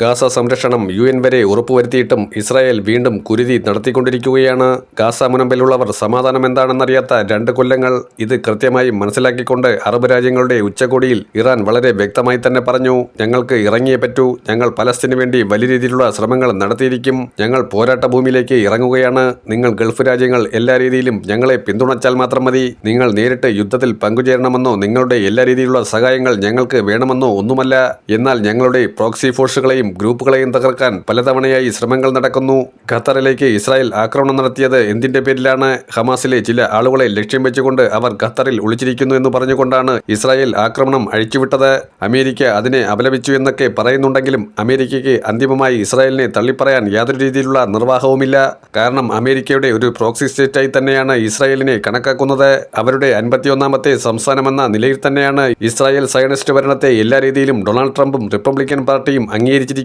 Gaza സംരക്ഷണം U N വരെ ഉറപ്പുവരുത്തിയിട്ടും Israel വീണ്ടും കുരുതി നടത്തിക്കൊണ്ടിരിക്കുകയാണ്. ഗാസ മുനമ്പിലുള്ളവർ സമാധാനം എന്താണെന്നറിയാത്ത രണ്ട് കൊല്ലങ്ങൾ ഇത് കൃത്യമായി മനസ്സിലാക്കിക്കൊണ്ട് അറബ് രാജ്യങ്ങളുടെ ഉച്ചകോടിയിൽ ഇറാൻ വളരെ വ്യക്തമായി തന്നെ പറഞ്ഞു ഞങ്ങൾക്ക് ഇറങ്ങിയേ പറ്റൂ ഞങ്ങൾ പലസ്തീന് വേണ്ടി വലിയ രീതിയിലുള്ള ശ്രമങ്ങൾ നടത്തിയിരിക്കും ഞങ്ങൾ പോരാട്ട ഭൂമിയിലേക്ക് ഇറങ്ങുകയാണ് നിങ്ങൾ ഗൾഫ് രാജ്യങ്ങൾ എല്ലാ രീതിയിലും ഞങ്ങളെ പിന്തുണച്ചാൽ മാത്രം മതി നിങ്ങൾ നേരിട്ട് യുദ്ധത്തിൽ പങ്കുചേരണമെന്നോ നിങ്ങളുടെ എല്ലാ രീതിയിലുള്ള സഹായങ്ങൾ ഞങ്ങൾക്ക് വേണമെന്നോ ഒന്നുമല്ല എന്നാൽ ഞങ്ങളുടെ പ്രോക്സി ഫോഴ്സുകളെയും ഗ്രൂപ്പുകളെയും തകർക്കാൻ പലതവണയായി ശ്രമങ്ങൾ നടക്കുന്നു. ഖത്തറിലേക്ക് ഇസ്രായേൽ ആക്രമണം നടത്തിയത് എന്തിന്റെ പേരിലാണ്? ഹമാസിലെ ചില ആളുകളെ ലക്ഷ്യം വെച്ചുകൊണ്ട് അവർ ഖത്തറിൽ ഒളിച്ചിരിക്കുന്നു എന്ന് പറഞ്ഞുകൊണ്ടാണ് ഇസ്രായേൽ ആക്രമണം അഴിച്ചുവിട്ടത്. അമേരിക്ക അതിനെ അപലപിച്ചു എന്നൊക്കെ പറയുന്നുണ്ടെങ്കിലും അമേരിക്കയ്ക്ക് അന്തിമമായി ഇസ്രായേലിനെ തള്ളിപ്പറയാൻ യാതൊരു രീതിയിലുള്ള നിർവാഹവുമില്ല. കാരണം അമേരിക്കയുടെ ഒരു പ്രോക്സി സ്റ്റേറ്റായി തന്നെയാണ് ഇസ്രായേലിനെ കണക്കാക്കുന്നത്. അവരുടെ അൻപത്തിയൊന്നാമത്തെ സംസ്ഥാനമെന്ന നിലയിൽ തന്നെയാണ് ഇസ്രായേൽ സയനിസ്റ്റ് ഭരണത്തെ എല്ലാ രീതിയിലും ഡൊണാൾഡ് ട്രംപും റിപ്പബ്ലിക്കൻ പാർട്ടിയും അംഗീകരിച്ചിരിക്കുന്നത്.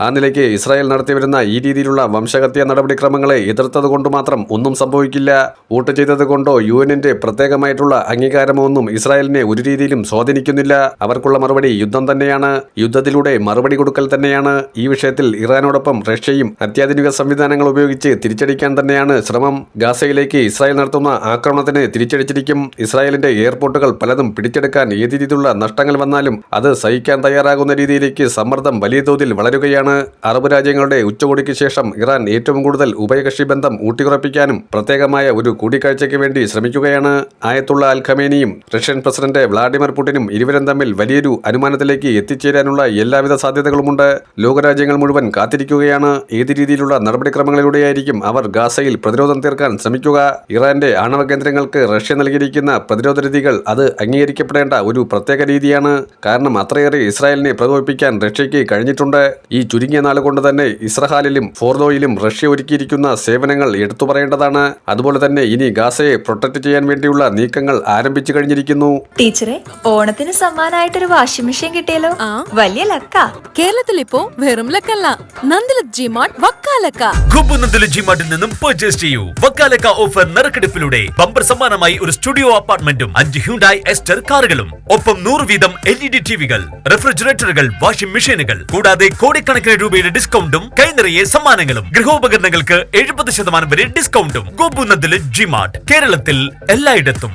ആ നിലയ്ക്ക് ഇസ്രായേൽ നടത്തിവരുന്ന ഈ രീതിയിലുള്ള വംശഹത്യ നടപടിക്രമങ്ങളെ എതിർത്തത് കൊണ്ട് മാത്രം ഒന്നും സംഭവിക്കില്ല. വോട്ട് ചെയ്തത് കൊണ്ടോ യു എന്നിന്റെ പ്രത്യേകമായിട്ടുള്ള അംഗീകാരമോ ഒന്നും ഇസ്രായേലിനെ ഒരു രീതിയിലും സ്വാധീനിക്കുന്നില്ല. അവർക്കുള്ള മറുപടി യുദ്ധം തന്നെയാണ്. യുദ്ധത്തിലൂടെ മറുപടി കൊടുക്കൽ തന്നെയാണ്. ഈ വിഷയത്തിൽ ഇറാനോടൊപ്പം റഷ്യയും അത്യാധുനിക സംവിധാനങ്ങൾ ഉപയോഗിച്ച് തിരിച്ചടിക്കാൻ തന്നെയാണ് ശ്രമം. ഗാസയിലേക്ക് ഇസ്രായേൽ നടത്തുന്ന ആക്രമണത്തിന് തിരിച്ചടിച്ചിരിക്കും. ഇസ്രായേലിന്റെ എയർപോർട്ടുകൾ പലതും പിടിച്ചെടുക്കാൻ ഏത് രീതിയിലുള്ള നഷ്ടങ്ങൾ വന്നാലും അത് സഹിക്കാൻ തയ്യാറാകുന്ന രീതിയിലേക്ക് സമ്മർദ്ദം വലിയ തോതിൽ വളരുകയാണ് അറബ് രാജ്യങ്ങളുടെ ഉച്ചകോടിക്ക് ശേഷം ഇറാൻ ഏറ്റവും കൂടുതൽ ഉഭയകക്ഷി ബന്ധം ഊട്ടിയുറപ്പിക്കാനും പ്രത്യേകമായ ഒരു കൂടിക്കാഴ്ചയ്ക്ക് വേണ്ടി ശ്രമിക്കുകയാണ്. ആയത്തുള്ള അൽ ഖമേനിയും റഷ്യൻ പ്രസിഡന്റ് വ്ളാഡിമിർ പുടിനും ഇരുവരും തമ്മിൽ വലിയൊരു അനുമാനത്തിലേക്ക് എത്തിച്ചേരാനുള്ള എല്ലാവിധ സാധ്യതകളുമുണ്ട്. ലോകരാജ്യങ്ങൾ മുഴുവൻ കാത്തിരിക്കുകയാണ്. ഏത് രീതിയിലുള്ള നടപടിക്രമങ്ങളിലൂടെയായിരിക്കും അവർ ഗാസയിൽ പ്രതിരോധം തീർക്കാൻ ശ്രമിക്കുക? ഇറാന്റെ ആണവ കേന്ദ്രങ്ങൾക്ക് റഷ്യ നൽകിയിരിക്കുന്ന പ്രതിരോധ രീതികൾ അത് അംഗീകരിക്കപ്പെടേണ്ട ഒരു പ്രത്യേക രീതിയാണ്. കാരണം അത്രയേറെ ഇസ്രായേലിനെ പ്രകോപിപ്പിക്കാൻ റഷ്യയ്ക്ക് കഴിഞ്ഞിട്ടുണ്ട് ഈ ചുരുങ്ങിയ നാൾ കൊണ്ട് തന്നെ ഇസ്രഹാലിലും ഫോർദോയിലും റഷ്യ ഒരുക്കിയിരിക്കുന്ന സേവനങ്ങൾ എടുത്തു പറയേണ്ടതാണ്. അതുപോലെ തന്നെ ഇനി ഗാസയെ പ്രൊട്ടക്ട് ചെയ്യാൻ വേണ്ടിയുള്ള നീക്കങ്ങൾ ആരംഭിച്ചു കഴിഞ്ഞിരിക്കുന്നു. ടീച്ചറെ ഓണത്തിന് സമ്മാനമായിട്ടൊരു വാഷിംഗ് മെഷീൻ കിട്ടിയല്ലോ. ആ. വലിയ ലക്ക. കേരളത്തിൽ ഇപ്പോ വെറും ലക്കല്ല. നന്ദിലത് ജിമാർട്ട് വക്കാലക്ക ഗുബുനന്ദിലെ ജിമാർട്ടിൽ നിന്നും പർച്ചേസ് ചെയ്യൂ. വക്കാലക്ക ഓഫർ നറുക്കെടുപ്പിലൂടെ ബമ്പർ സമ്മാനമായി ഒരു സ്റ്റുഡിയോ അപ്പാർട്ട്മെന്റും അഞ്ച് ഹ്യൂണ്ടായി എസ്റ്റർ കാറുകളും ഒപ്പം നൂറ് വീതം എൽ ഇ ഡി ടിവികൾ റെഫ്രിജറേറ്ററുകൾ വാഷിംഗ് മെഷീനുകൾ കൂടാതെ കോടിക്കണക്കിന് രൂപയുടെ ഡിസ്കൗണ്ടും കൈനിറയെ സമ്മാനങ്ങളും. ഗൃഹോപകരണങ്ങൾക്ക് എഴുപത് ശതമാനം വരെ ഡിസ്കൗണ്ടും ഗോപുനന്ദിലെ ജിമാർട്ട് കേരളത്തിൽ എല്ലായിടത്തും.